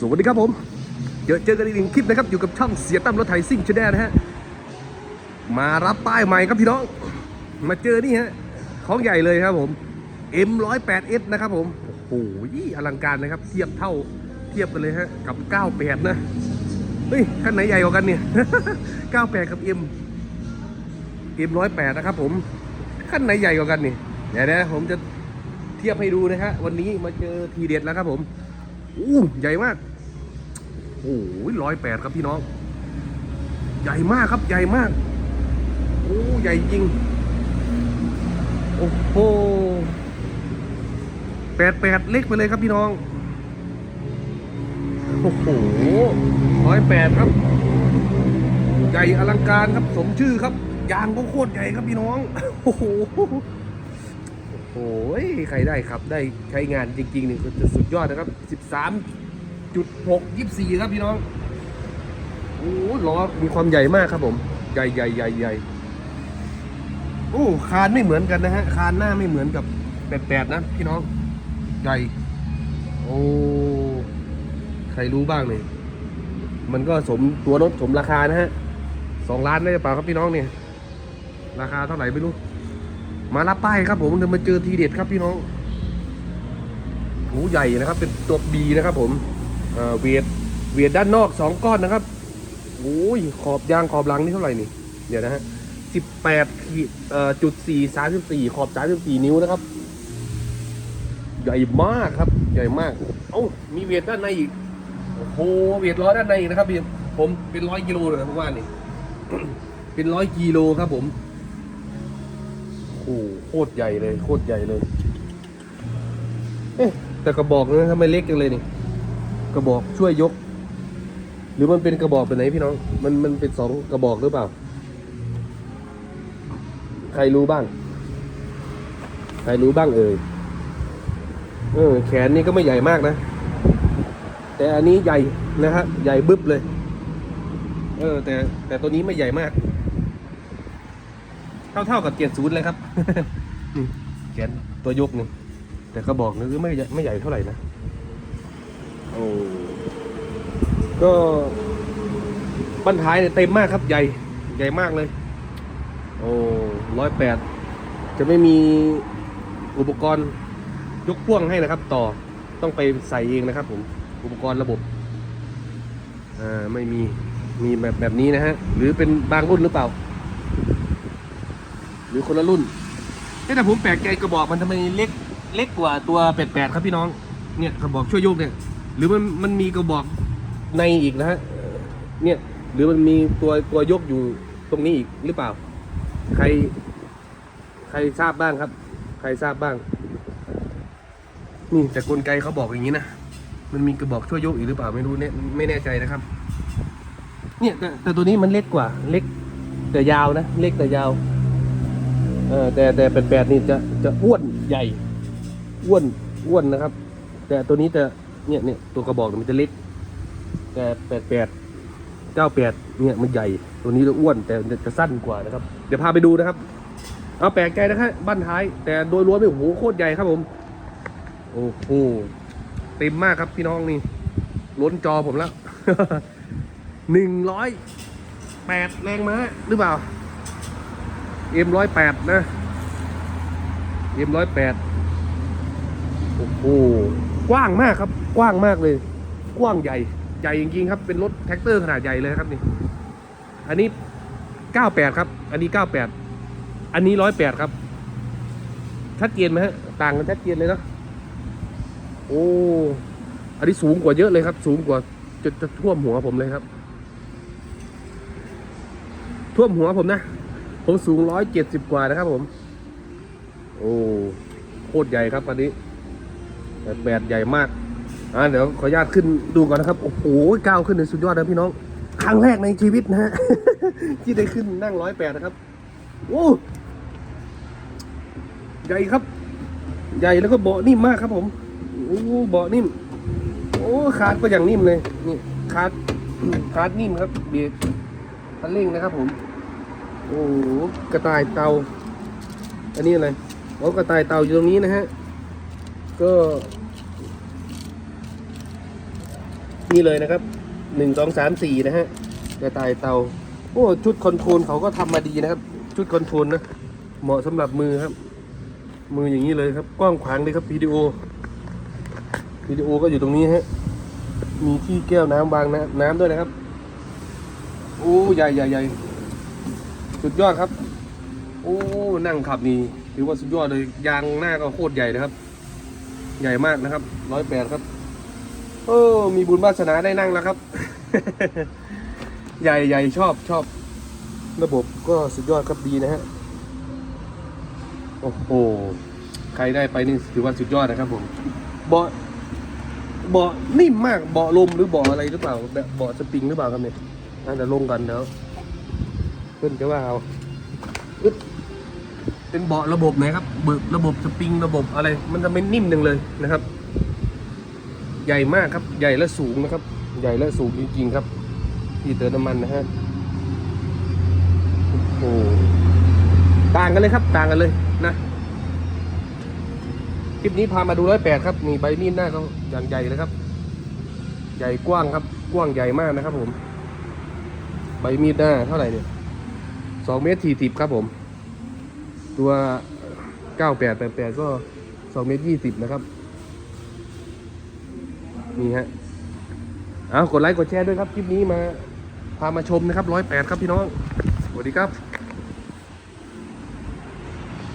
สวัสดีครับผมเจอเจอกันอีกหนึ่งคลิปนะครับ อยู่กับช่องเสียตั้มรถไถซิ่งชแนลนะฮะ มารับป้ายใหม่ครับพี่น้อง มาเจอนี่ฮะ ของใหญ่เลยครับผม M108S นะครับผม โอ้โหอลังการนะครับ เทียบเท่าเทียบกันเลยฮะ กับ 98 นะ เฮ้ยคันไหนใหญ่กว่ากันเนี่ย 98 กับ M M108 นะครับผมคันไหนใหญ่กว่ากันนี่เดี๋ยวนะผมจะเทียบให้ดูนะฮะวันนี้มาเจอทีเด็ดแล้วครับผมอู้ใหญ่มาก โอ้ยร้อยแปดครับพี่น้อง ใหญ่มากครับใหญ่มาก โอ้ใหญ่จริง โอ้โหแปดแปดเล็กไปเลยครับพี่น้อง โอ้โหร้อยแปดครับ ใหญ่อลังการครับสมชื่อครับ ยางก็โคตรใหญ่ครับพี่น้อง โอ้โหโอ้ยใครได้ครับ ได้ใช้งานจริงๆนี่คือจะสุดยอดนะครับ 13 จุดหกยี่สี่ครับพี่น้องโอ้ล้อมีความใหญ่มากครับผม ใหญ่ใหญ่ใหญ่ใหญ่โอ้คานไม่เหมือนกันนะฮะคานหน้าไม่เหมือนกับแปดแปดนะพี่น้องใหญ่โอ้ใครรู้บ้างเลยมันก็สมตัวรถสมราคานะฮะสองล้านได้หรือเปล่าครับพี่น้องเนี่ย ราคาเท่าไหร่ไม่รู้ มารับป้ายครับผมจะมาเจอทีเด็ดครับพี่น้องหูใหญ่นะครับ เป็นตัวบีนะครับผม เวียดเวียดด้านนอกสองก้อนนะครับโอ้ยขอบยางขอบหลังนี่เท่าไหร่นี่ เดี๋ยวนะฮะสิบแปดขีดเอ่อจุดสี่สามสิบสี่ขอบสามสิบสี่นิ้วนะครับ ใหญ่มากครับ ใหญ่มาก เอ้ามีเวียดด้านในอีกโอ้โหเวียดร้อยด้านในอีกนะครับพี่ผมเป็นร้อยกิโลเลยนะผมว่านี่ เป็นร้อยกิโลครับผมโอ้โหโคตรใหญ่เลย โคตรใหญ่เลย เอ๊ะแต่กระบอกนั้ทำไมเล็กจังเลยนี่ กระบอกช่วยยก หรือมันเป็นกระบอกแบบไหนพี่น้อง มันมันเป็นสองกระบอกหรือเปล่า ใครรู้บ้าง ใครรู้บ้างเอ่ยเออแขนนี่ก็ไม่ใหญ่มากนะ แต่อันนี้ใหญ่นะฮะใหญ่บึ้บเลย เออ แต่แต่ตัวนี้ไม่ใหญ่มาก เท่าเท่ากับเกียรศูนย์เลยครับนี่แขนตัวยกหนึ่งแต่กระบอกนึงไม่ไม่ใหญ่เท่าไหร่นะ โอ้ ก็บั้นท้ายเนี่ยเต็มมากครับ ใหญ่ใหญ่มากเลย โอ้ร้อยแปดจะไม่มีอุปกรณ์ยกพ่วงให้นะครับ ต่อต้องไปใส่เองนะครับ ผมอุปกรณ์ระบบอ่าไม่มีมีแบบแบบนี้นะฮะ หรือเป็นบางรุ่นหรือเปล่า หรือคนละรุ่นแต่ผมแปลกใจกระบอกมันทำไมเล็กเล็กกว่าตัวแปดแปดครับพี่น้อง เนี่ยกระบอกช่วยโยกเนี่ย หรือมันมันมีกระบอก ในอีกนะฮะเนี่ยหรือมันมีตัวตัวยกอยู่ตรงนี้อีกหรือเปล่า ใคร ใครทราบบ้างครับ ใครทราบบ้าง นี่แต่กลไกเขาบอกอย่างนี้นะมันมีกระบอกช่วยยกอีกหรือเปล่าไม่รู้เนี่ยไม่แน่ใจนะครับ เนี่ยแต่แต่ตัวนี้มันเล็กกว่า เล็ก แต่ยาวนะเล็กแต่ยาวเออแต่แต่แปดแปดนี่จะจะอ้วนใหญ่อ้วนอ้วนนะครับ แต่ตัวนี้จะเนี่ยเนี่ยตัวกระบอกมันจะเล็ก แต่แปดแปดเก้าแปดเนี่ยมันใหญ่ ตัวนี้จะอ้วนแต่จะสั้นกว่านะครับ เดี๋ยวพาไปดูนะครับ เอาแปลกใจนะครับบ้านท้าย แต่โดยรวมเนี่ยโอ้โหโคตรใหญ่ครับผม โอ้โหเต็มมากครับพี่น้องนี่ ล้นจอผมแล้วหนึ่งร้อยแปดแรงม้าหรือเปล่าเอ็มร้อยแปดนะเอ็มร้อยแปดโอ้โหกว้างมากครับ กว้างมากเลย กว้างใหญ่ ใหญ่จริงๆครับ เป็นรถแท็กเตอร์ขนาดใหญ่เลยครับนี่ อันนี้เก้าแปดครับ อันนี้เก้าแปด อันนี้ร้อยแปดครับ ชัดเจนไหมฮะ ต่างกันชัดเจนเลยนะ โอ้ อันนี้สูงกว่าเยอะเลยครับ สูงกว่าจะจะท่วมหัวผมเลยครับ ท่วมหัวผมนะ ผมสูงร้อยเจ็ดสิบกว่านะครับผม โอ้ โคตรใหญ่ครับอันนี้แต่แบดใหญ่มาก อ่าเดี๋ยวขออนุญาตขึ้นดูก่อนนะครับ โอ้โหก้าวขึ้นในสุดยอดนะพี่น้อง ครั้งแรกในชีวิตนะฮะ ที่ได้ขึ้นนั่งร้อยแปดนะครับ โอ้ใหญ่ครับ ใหญ่แล้วก็เบาะนิ่มมากครับผม โอ้เบาะนิ่ม โอ้คาร์ดก็อย่างนิ่มเลย นี่คาร์ดคาร์ดนิ่มครับ เบรกคันเร่งนะครับผม โอ้กระต่ายเตา อันนี้อะไรอ๋อกระต่ายเตาอยู่ตรงนี้นะฮะ ก็ นี่เลยนะครับหนึ่งสองสามสี่นะฮะกระต่ายเตาโอ้ชุดคอนโทรลเขาก็ทำมาดีนะครับ ชุดคอนโทรลนะ เหมาะสำหรับมือครับ มืออย่างนี้เลยครับ กว้างขวางเลยครับวิดีโอวิดีโอก็อยู่ตรงนี้ฮะมีที่แก้วน้ำวางน้ำน้ำด้วยนะครับโอ้ใหญ่ใหญ่ใหญ่สุดยอดครับ โอ้นั่งขับนี่ถือว่าสุดยอดเลยยางหน้าก็โคตรใหญ่นะครับ ใหญ่มากนะครับร้อยแปดครับ โอ้มีบุญวาสนาได้นั่งแล้วครับ ใหญ่ใหญ่ชอบชอบ ระบบก็สุดยอดครับดีนะฮะ โอ้โห ใครได้ไปนี่ถือว่าสุดยอดนะครับผมเบาะเบาะนิ่มมากเบาะลมหรือเบาะอะไรหรือเปล่าแบบเบาะสปริงหรือเปล่าครับเนี่ยน่าจะลงกันแล้วเพื่อนจะว่าเอาอึ๊บเป็นเบาะระบบไหนครับเบิกระบบสปริงระบบอะไร มันจะไม่นิ่มหนึ่งเลยนะครับ ใหญ่มากครับ ใหญ่และสูงนะครับ ใหญ่และสูงจริงๆครับ ที่เติมน้ำมันนะฮะโอ้โหต่างกันเลยครับ ต่างกันเลยนะคลิปนี้พามาดูร้อยแปดครับนี่ใบมีดหน้าเขาอย่างใหญ่เลยครับ ใหญ่กว้างครับ กว้างใหญ่มากนะครับ ผม ใบมีดหน้าเท่าไหร่เนี่ยสองเมตรสี่สิบครับผม ตัวเก้าแปดแปดแปดก็สองเมตรยี่สิบนะครับ นี่ฮะเอากดไลค์กดแชร์ด้วยครับคลิปนี้มาพามาชมนะครับร้อยแปดครับพี่น้องสวัสดีครับ